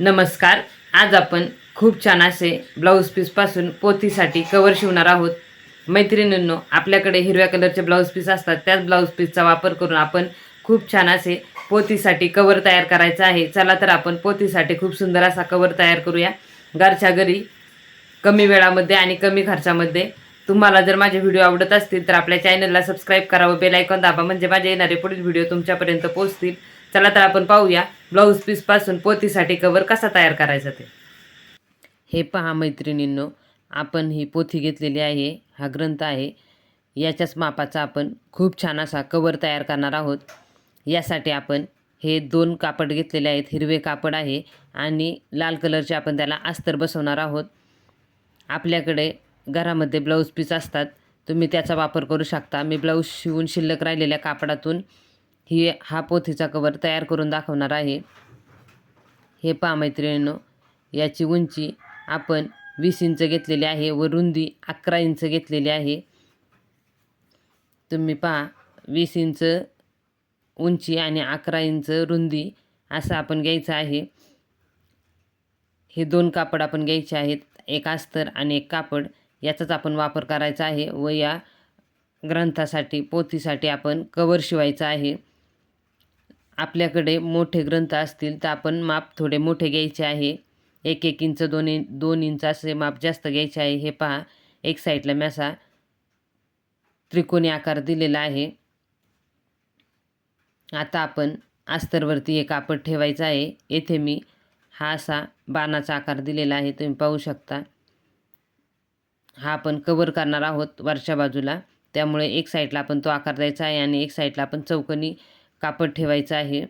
नमस्कार. आज आपण खूप छान असे ब्लाऊज पीसपासून पोथीसाठी कवर शिवणार आहोत. मैत्रिणींनो आपल्याकडे हिरव्या कलरचे ब्लाऊज पीस असतात. त्याच ब्लाऊज पीसचा वापर करून आपण खूप छान असे पोथीसाठी कवर तयार करायचा आहे. चला तर आपण पोथीसाठी खूप सुंदर असा कवर तयार करूया. घरच्या घरी कमी वेळामध्ये आणि कमी खर्चामध्ये. तुम्हाला जर माझे व्हिडिओ आवडत असतील तर आपल्या चॅनलला सबस्क्राईब करावं बेल आयकॉन दाबा म्हणजे माझे येणारे पुढील व्हिडिओ तुमच्यापर्यंत पोहोचतील. चला तर आपण पाहूया ब्लाऊज पीसपासून पोथीसाठी कवर कसा तयार करायचा ते. हे पहा मैत्रिणींनो आपण ही पोथी घेतलेली आहे हा ग्रंथ आहे. याच्याच मापाचा आपण खूप छान असा कवर तयार करणार आहोत. यासाठी आपण हे दोन कापड घेतलेले आहेत हिरवे कापड आहे आणि लाल कलरचे आपण त्याला अस्तर बसवणार आहोत. आपल्याकडे घरामध्ये ब्लाऊज पीस असतात. तुम्ही त्याचा वापर करू शकता. मी ब्लाऊज शिवून शिल्लक राहिलेल्या कापडातून ही हा पोथीचा कवर तयार करून दाखवणार आहे. हे पहा मैत्रिणींनो याची उंची आपण वीस इंच घेतलेली आहे व रुंदी अकरा इंच घेतलेली आहे. तुम्ही पहा वीस इंच उंची आणि अकरा इंच रुंदी असं आपण घ्यायचं आहे. हे दोन कापड आपण घ्यायचे आहेत एक अस्तर आणि एक कापड. याचाच आपण वापर करायचा आहे व या ग्रंथासाठी पोथीसाठी आपण कवर शिवायचं आहे. आपल्याकडे मोठे ग्रंथ असतील तर आपण माप थोडे मोठे घ्यायचे आहे. एक एक इंच दोन इन दोन इंच असे माप जास्त घ्यायचे आहे. हे पहा एक साईडला मी असा त्रिकोणी आकार दिलेला आहे. आता आपण अस्तरवरती एक कापड ठेवायचं आहे. येथे मी हा असा बाणाचा आकार दिलेला आहे. तुम्ही पाहू शकता. हा आपण कवर करणार आहोत वरच्या बाजूला. त्यामुळे एक साईडला आपण तो आकार द्यायचा आहे आणि एक साईडला आपण चौकनी कापड ठेवायचं आहे.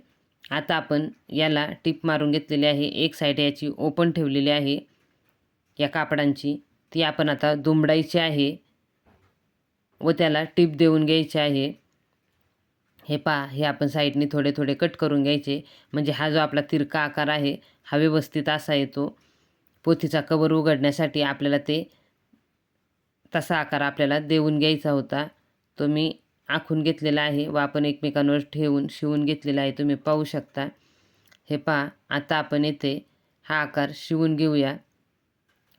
आता आपण याला टिप मारून घेतलेली आहे. एक साईड याची ओपन ठेवलेली आहे. या कापडांची. ती आपण आता दुमडायची आहे. व त्याला टिप देऊन घ्यायची आहे. हे पहा हे आपण साईडने थोडे थोडे कट करून घ्यायचे. म्हणजे हा जो आपला तिरका आकार आहे हा व्यवस्थित असा येतो. पोथीचा कवर उघडण्यासाठी आपल्याला ते तसा आकार आपल्याला देऊन घ्यायचा होता. तो मी आखून घेतलेला आहे व आपण एकमेकांवर ठेवून शिवून घेतलेला आहे तुम्ही पाहू शकता. हे पहा आता आपण येथे हा आकार शिवून घेऊया.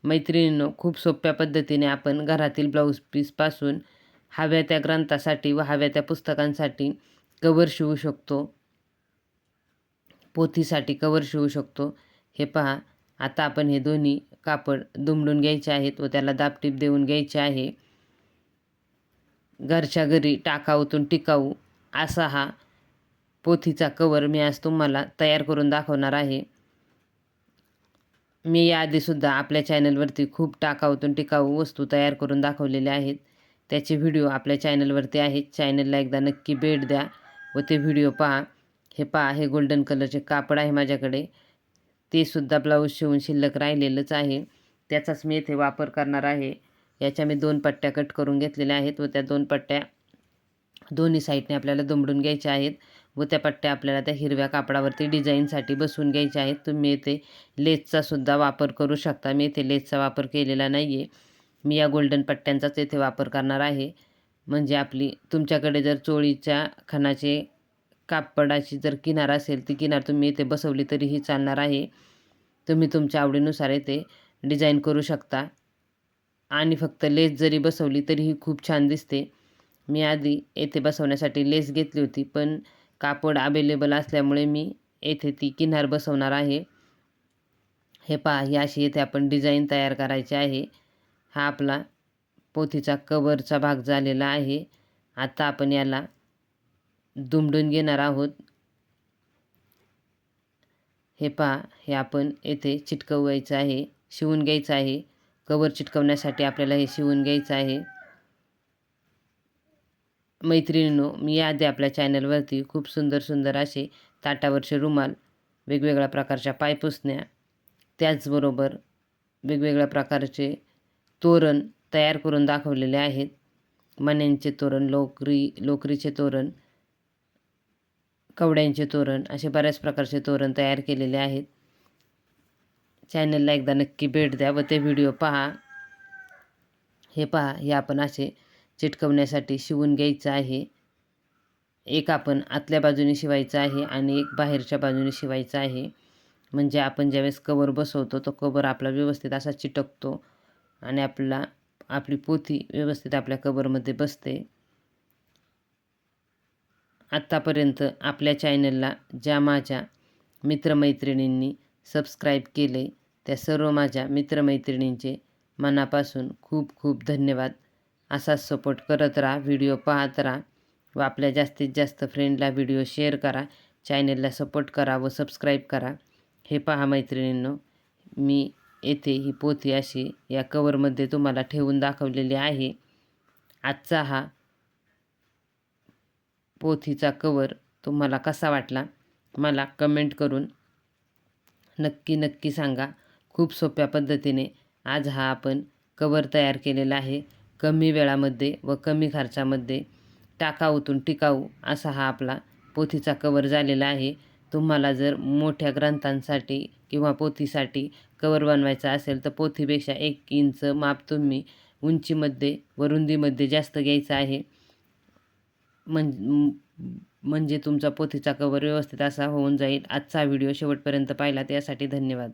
मैत्रिणींनो खूप सोप्या पद्धतीने आपण घरातील ब्लाऊज पीसपासून हव्या त्या ग्रंथासाठी व हव्या त्या पुस्तकांसाठी कवर शिवू शकतो. पोथीसाठी कवर शिवू शकतो. हे पहा आता आपण हे दोन्ही कापड दुमडून घ्यायचे आहेत व त्याला दाबटीप देऊन घ्यायचे आहे. घरच्या घरी टाकाऊतून टिकाऊ असा हा पोथीचा कवर मी आज तुम्हाला तयार करून दाखवणार आहे. मी याआधीसुद्धा आपल्या चॅनलवरती खूप टाकाऊतून टिकाऊ वस्तू तयार करून दाखवलेल्या आहेत. त्याचे व्हिडिओ आपल्या चॅनलवरती आहेत. चॅनलला एकदा नक्की भेट द्या व ते व्हिडिओ पहा. हे पहा हे गोल्डन कलरचे कापड आहे माझ्याकडे. ते सुद्धा ब्लाऊज शिवून शिल्लक राहिलेलंच आहे. त्याचाच मी येथे वापर करणार आहे. याच्या मी दोन पट्ट्या कट करून घेतलेल्या आहेत व त्या दोन पट्ट्या दोन्ही साईडने आपल्याला दुमडून घ्यायच्या आहेत व त्या पट्ट्या आपल्याला त्या हिरव्या कापडावरती डिझाईनसाठी बसवून घ्यायच्या आहेत. तुम्ही येथे लेसचा सुद्धा वापर करू शकता. मी येथे लेसचा वापर केलेला नाही आहे मी या गोल्डन पट्ट्यांचाच येथे वापर करणार आहे. म्हणजे आपली तुमच्याकडे जर चोळीच्या खणाचे कापडाची जर किनार असेल ती किनार तुम्ही इथे बसवली तरीही चालणार आहे. तुम्ही तुमच्या आवडीनुसार येथे डिझाईन करू शकता. आणि फक्त लेस जरी बसवली तरीही खूप छान दिसते. मी आधी येथे बसवण्यासाठी लेस घेतली होती पण कापड अवेलेबल असल्यामुळे मी येथे ती किनार बसवणार आहे. हे पहा ही अशी येथे आपण डिझाईन तयार करायची आहे. हा आपला पोथीचा कवरचा भाग झालेला आहे. आता आपण याला दुमडून घेणार आहोत. हे पहा हे आपण येथे चिटकवायचं आहे शिवून घ्यायचं आहे. कवर चिटकवण्यासाठी आपल्याला हे शिवून घ्यायचं आहे. मैत्रिणींनो मी याआधी आपल्या चॅनलवरती खूप सुंदर सुंदर असे ताटावरचे रुमाल वेगवेगळ्या प्रकारच्या पायपुसण्या त्याचबरोबर वेगवेगळ्या प्रकारचे तोरण तयार करून दाखवलेले आहेत. मण्यांचे तोरण लोकरी लोकरीचे तोरण कवड्यांचे तोरण असे बऱ्याच प्रकारचे तोरण तयार केलेले आहेत. चॅनलला एकदा नक्की भेट द्या व ते व्हिडिओ पहा. हे पहा हे आपण असे चिटकवण्यासाठी शिवून घ्यायचं आहे. एक आपण आतल्या बाजूने शिवायचं आहे आणि एक बाहेरच्या बाजूने शिवायचं आहे. म्हणजे आपण ज्यावेळेस कवर बसवतो तो कवर आपला व्यवस्थित असा चिटकतो आणि आपला आपली पोथी व्यवस्थित आपल्या कवरमध्ये बसते. आत्तापर्यंत आपल्या चॅनलला ज्या माझ्या मित्रमैत्रिणींनी सबस्क्राईब केले. त्या सर्व माझ्या मित्रमैत्रिणींचे मनापासून खूप खूप धन्यवाद. असाच सपोर्ट करत राहा व्हिडिओ पाहत राहा व आपल्या जास्तीत जास्त फ्रेंडला व्हिडिओ शेअर करा. चॅनेलला सपोर्ट करा व सबस्क्राईब करा. हे पहा मैत्रिणींनो मी येथे ही पोथी अशी या कवरमध्ये तुम्हाला ठेवून दाखवलेली आहे. आजचा हा पोथीचा कवर तुम्हाला कसा वाटला? मला कमेंट करून नक्की नक्की सांगा. खूप सोप्या पद्धतीने आज हा आपण कवर तयार केलेला आहे. कमी वेळामध्ये व कमी खर्चामध्ये टाकाऊतून टिकाऊ असा हा आपला पोथीचा कवर झालेला आहे. तुम्हाला जर मोठ्या ग्रंथांसाठी किंवा पोथीसाठी कवर बनवायचा असेल तर पोथीपेक्षा एक इंच माप तुम्ही उंचीमध्ये व रुंदीमध्ये जास्त घ्यायचं आहे. म्हण म्हणजे तुमचा पोथीचा कवर व्यवस्थित असा होऊन जाईल. आजचा व्हिडिओ शेवटपर्यंत पाहिला त्यासाठी धन्यवाद.